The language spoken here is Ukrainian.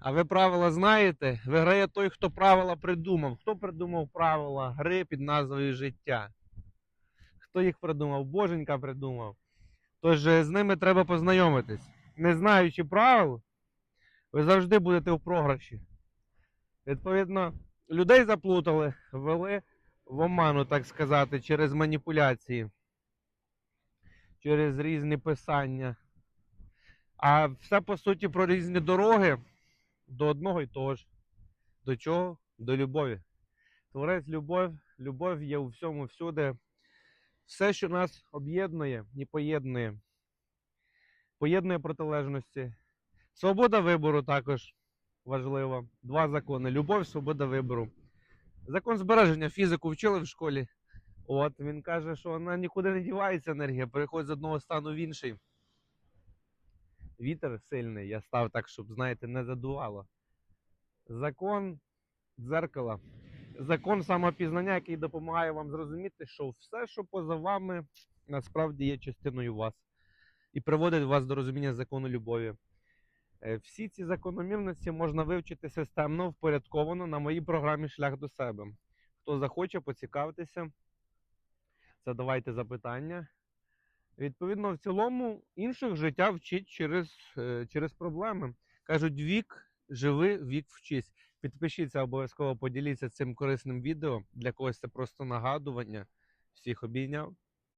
А ви правила знаєте? Виграє той, хто правила придумав. Хто придумав правила гри під назвою життя? Хто їх придумав? Боженька придумав. Тож е, з ними треба познайомитись. Не знаючи правил, ви завжди будете в програші. Відповідно, людей заплутали, ввели в оману, так сказати, через маніпуляції, через різні писання. А все по суті про різні дороги до одного і того ж. До чого? До любові. Творець любов, любов є у всьому всюди. Все, що нас об'єднує і поєднує. Поєднує протилежності. Свобода вибору також важлива. Два закони: любов, свобода вибору. Закон збереження фізику вчили в школі. От він каже, що вона нікуди не дівається енергія, переходить з одного стану в інший. Вітер сильний, я став так, щоб, знаєте, не задувало. Закон дзеркала. Закон самопізнання, який допомагає вам зрозуміти, що все, що поза вами, насправді є частиною вас. І приводить вас до розуміння закону любові. Е, Всі ці закономірності можна вивчити системно, впорядковано на моїй програмі Шлях до себе. Хто захоче поцікавитися, задавайте запитання. Відповідно, в цілому інших життя вчить через, е, через проблеми. Кажуть, вік живи, вік вчись. Підпишіться обов'язково, поділіться цим корисним відео. Для когось це просто нагадування. Всіх обійняв.